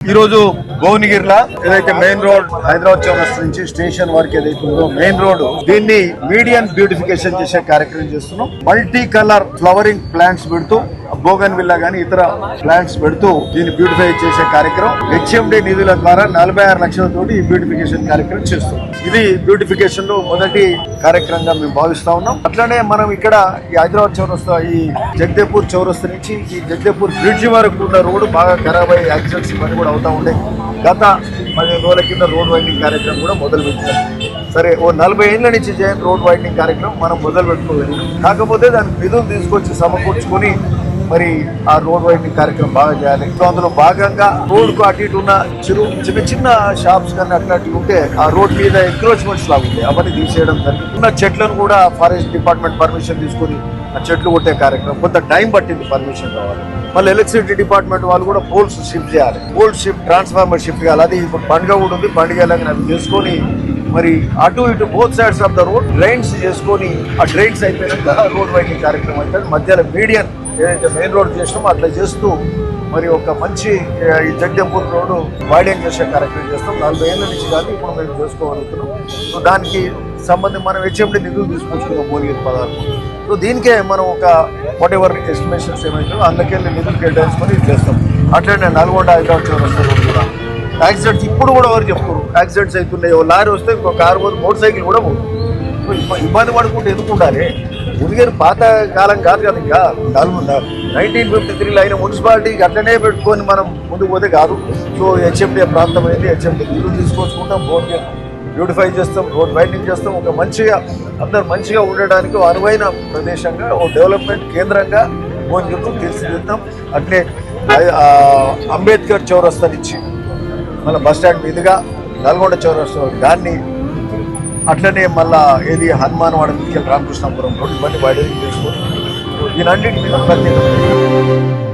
ఈ రోజు భువనగిరిలో ఏదైతే మెయిన్ రోడ్ హైదరాబాద్ చౌరస్ నుంచి స్టేషన్ వరకు ఏదైతే ఉందో మెయిన్ రోడ్ దీన్ని మీడియం బ్యూటిఫికేషన్ చేసే కార్యక్రమం చేస్తున్నాం. మల్టీ కలర్ ఫ్లవరింగ్ ప్లాంట్స్ పెడుతూ బోగన్ విల్లా గానీ ఇతర ప్లాంట్స్ పెడుతూ దీన్ని బ్యూటిఫై చేసే కార్యక్రమం. హెచ్ఎండి నిధుల ద్వారా నలభై ఆరు లక్షలతోటి ఈ బ్యూటిఫికేషన్ కార్యక్రమం చేస్తున్నాం. ఇది బ్యూటిఫికేషన్లో మొదటి కార్యక్రమంగా మేము భావిస్తా ఉన్నాం. అట్లనే మనం ఇక్కడ ఈ హైదరాబాద్ చౌరస్తా ఈ జగదేపూర్ చౌరస్తా నుంచి ఈ జగదేపూర్ బ్రిడ్జ్ వరకు ఉన్న రోడ్డు బాగా ఖరాబ్ అయ్యే యాక్సిడెంట్స్ పని కూడా అవుతా ఉండే. గత పదిహేను రోజుల కింద రోడ్ వైండింగ్ కార్యక్రమం కూడా మొదలు పెట్టాం. సరే ఓ నలభై ఏళ్ళ నుంచి చేయని రోడ్ వైండింగ్ కార్యక్రమం మనం మొదలు పెట్టుకోలేదు. కాకపోతే దానికి నిధులు తీసుకొచ్చి సమకూర్చుకొని మరి ఆ రోడ్ వైపింగ్ కార్యక్రమం బాగా చేయాలి. సో అందులో భాగంగా రోడ్కు అటు ఇటు ఉన్న చిరు చిన్న చిన్న షాప్స్ కానీ అట్లాంటివి ఉంటే ఆ రోడ్ మీద ఎంక్రోచ్మెంట్స్ లాగా ఉంటాయి అవన్నీ తీసేయడం జరిగింది. ఉన్న చెట్లను కూడా ఫారెస్ట్ డిపార్ట్మెంట్ పర్మిషన్ తీసుకొని ఆ చెట్లు కొట్టే కార్యక్రమం. కొంత టైం పట్టింది పర్మిషన్ కావాలి మళ్ళీ ఎలక్ట్రిసిటీ డిపార్ట్మెంట్ వాళ్ళు కూడా పోల్స్ షిఫ్ట్ చేయాలి. పోల్ షిఫ్ట్ ట్రాన్స్ఫార్మర్ షిఫ్ట్ చేయాలి. అది ఇప్పుడు పండుగ కూడా ఉంది. పండుగ వెళ్ళగానే అవి చేసుకొని మరి అటు ఇటు both sides of the road drains చేసుకొని ఆ డ్రైన్స్ అయిపోయినాక రోడ్ వైండింగ్ కార్యక్రమం అయితే మధ్యలో మీడియన్ ఏదైతే మెయిన్ రోడ్ చేసినామో అట్లా చేస్తూ మరి ఒక మంచి ఈ జగదేపూర్ రోడ్డు వైడెన్ చేసే కార్యక్రమం చేస్తాం. నలభై ఏళ్ళ నుంచి కానీ ఇప్పుడు మేము చేసుకోగలుగుతున్నాం. సో దానికి సంబంధించి మనం హెచ్ఎండి నిధులు తీసుకొచ్చుకున్నాం భువనగిరి పదార్థం సో దీనికే మనం ఒక వాట్ ఎవర్ ఎస్టిమేషన్స్ ఏమైతే అందుకెళ్ళి నిధులు కేటాయించుకొని ఇది చేస్తాం. అట్లనే నల్గొండ హైదరాబాద్ చౌరస్తా కూడా. యాక్సిడెంట్స్ ఇప్పుడు కూడా ఎవరు చెప్తారు యాక్సిడెంట్స్ అవుతున్నాయి ఓ లారీ వస్తే ఇంకో కారు పోదు మోటార్ సైకిల్ కూడా పోదు. ఇబ్బంది పడుకుంటే ఎందుకు ఉండాలి? ఉదిగారు పాత కాలం కాదు కదా ఇంకా. నలుగు నైన్టీన్ ఫిఫ్టీ త్రీలో అయిన మున్సిపాలిటీకి అట్లనే పెట్టుకొని మనం ముందుకు పోతే కాదు. సో హెచ్ఎండి ప్రాంతం అయింది. హెచ్ఎండి ఇల్లు తీసుకొచ్చుకుంటాం బోర్డు బ్యూటిఫై చేస్తాం రోడ్ వైండింగ్ చేస్తాం. ఒక మంచిగా అందరు మంచిగా ఉండడానికి అనువైన ప్రదేశంగా ఓ డెవలప్మెంట్ కేంద్రంగా భోజనం తీర్చిదిద్దాం. అట్లే అంబేద్కర్ చౌరస్తా నుంచి మన బస్ స్టాండ్ మీదుగా నల్గొండ చౌరస్తా దాన్ని అట్లనే మళ్ళా ఏది హనుమాన్ వాడ తీసుకెళ్ళి రామకృష్ణాపురం రోడ్డు ఇవన్నీ వైడరింగ్ చేసుకొని దీని అన్నింటి మీద ప్రత్యేకత